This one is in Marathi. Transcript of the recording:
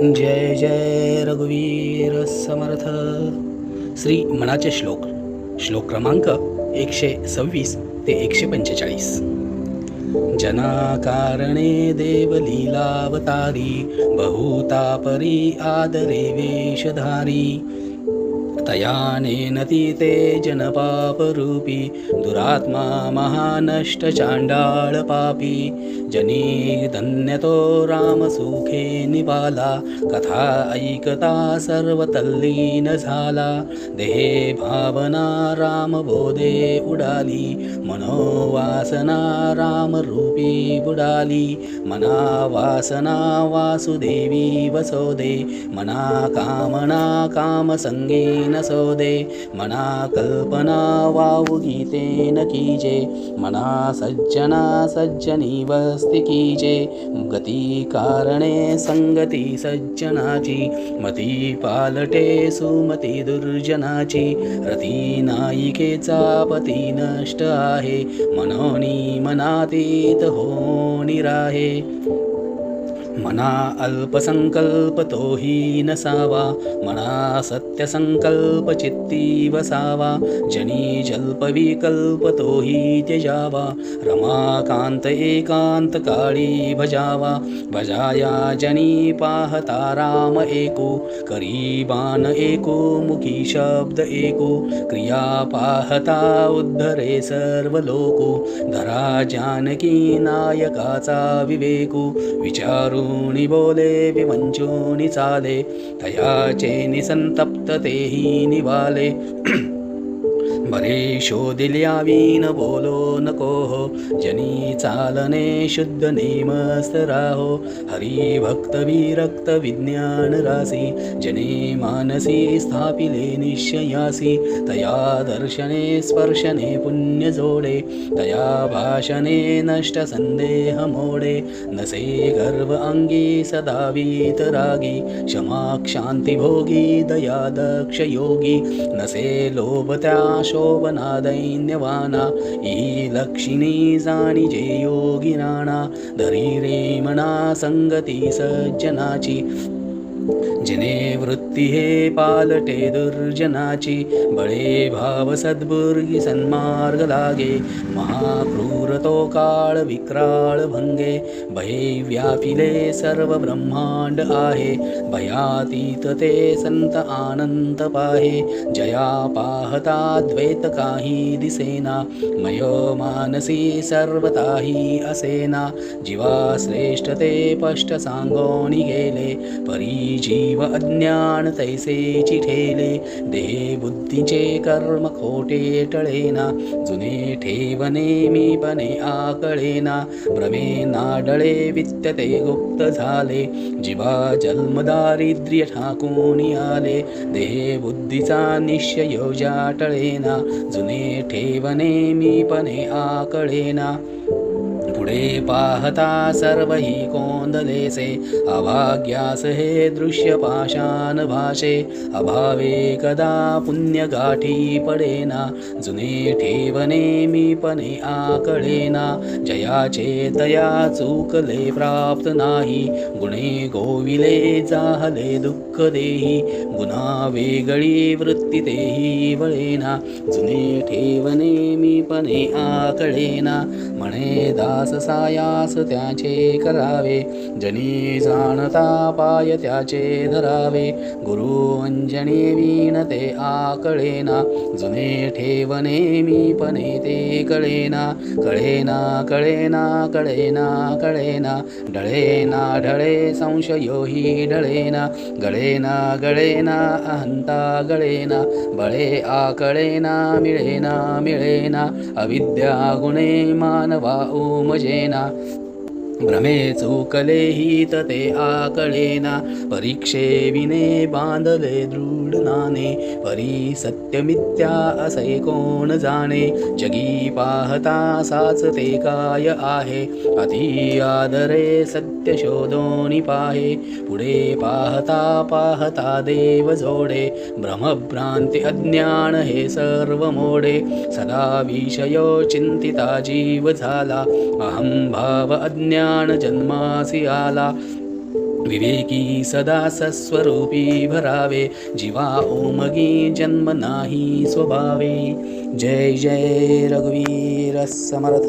जय जय रघुवीर समर्थ. श्री मनाचे श्लोक. श्लोक क्रमांक एकशे सव्वीस ते एकशे पंचेचाळीस. जनाकारणे देवलीलावतारी बहुतापरी आदरे वेशधारी तयानेन तीते जनपापरूपी दुरात्मा महानष्टचाण्डाळपापी जनी धन्यतो रामसुखे निबाला कथा ऐकता सर्वतल्लीन झाला. देहे भावना रामबोधे उडाली मनोवासना रामरूपी बुडाली. मना वासना वासुदेवी वसोदे मना कामना कामसंगे नसोदे मना कल्पना वावु गीतेन कीजे मना सज्जना सज्जनी वस्ति कीजे गती कारणे संगती सज्जनाची। मती पालटे सुमती दुर्जनाची। रती नायिकेचा पती नष्ट आहे। मनोनी मनातीत हो निराहे। मना अल्पसंकल्प तोही नसावा मना सत्यसंकल्प चित्ती वसावा जनी जल्पविकल्प तोही त्यजावा रमाकांत एकांत काळी भजावा भजाया जनी पाहता राम एको करीबान एको मुखी शब्द एको क्रिया पाहता उद्धरे सर्व लोको धरा जानकी नायकाचा विवेको विचारूनि बोले विवंचूनि चाले तयाचे निसंतप्त तेही निवाले। बरे शोधिल्या वीन बोलो नको हो. जनी चालने शुद्ध नेमस्त राहो. हरी भक्त विरक्त विज्ञान रासी. जने मानसी स्थापिले निश्चयासी. तया दर्शने स्पर्शने पुण्य जोडे. तया भाषणे नष्ट संदेह मोडे. नसे गर्व अंगी सदा वीतरागी क्षमा क्षांती भोगी दया दक्ष योगी. नसे लोभ त्या शोभना दैन्यवाना ही लक्षिणी जाणी जे योगिराणा। धरी रेमणा संगती सज्जनाची। जिने वृत्ती हे पालटे दुर्जनाची बळे भाव सद्बुर्गी सन्मार्ग लागे महाक्रूर तो काळ विक्राळ भंगे भये व्यापिले सर्व ब्रह्मांड आहे भयातीत ते संत आनंद पाहे जया पाहता द्वैत काही दिसेना मयो मानसी सर्वताही असेना जीवा श्रेष्ठ ते पष्ट सांगोणी गेले परी जीव अज्ञान तैसेची ठेले देह बुद्धीचे कर्म खोटे टळेना जुने ठेवणे मीपणे आकळेना भ्रमे नाडळे वित्यते गुप्त झाले जीवा जन्म दारिद्र्य ठाकून आले देह बुद्धीचा निश्चय जाटळेना जुने ठेवणे मीपणे आकळेना. पुढे पाहता सर्व ही कोंदलेसे. अभाग्यास हे दृश्य पाषाण भाषे. अभावे कदा पुण्य गाठी पडेना. जुने ठेवणे मीपणे आकळेना जयाचे तया चूकले प्राप्त नाही. गुणे गोविले जाहले दुःख देही. गुन्हा वेगळी वृत्ती तेही वळेना जुने ठेवणे मीपणे आकळेना म्हणे दास सायास त्याचे करावे. जनी जाणता पाय त्याचे धरावे. गुरु अंजने वीण ते आकळेना. जुने ठेवणे मीपणे ते कळेना. कळेना कळेना कळेना कळेना. ढळेना ढळे संशयोही ढळेना. गळेना गळेना अहंता गळेना. बळे आकळेना मिळेना मिळेना. अविद्या गुणे मानवा उमजेना भ्रमे चुकले हि ते आकळेना. परीक्षे विने बांधले दृढ नाने परी सत्यमित्या असे कोण जाणे? जगी पाहता साच ते काय आहे? अति आदरे सत्य शोधोनी पाहे. पुढे पाहता पाहता देव जोडे. भ्रमभ्रांती अज्ञान हे सर्व मोडे. सदा विषयो चिंतिता जीव झाला. अहं भाव अज्ञान जन्मासी आला। विवेकी सदा सस्वरूपी भरावे। जीवा ओमगी जन्म नाही स्वभावे। जय जय रघुवीर समर्थ।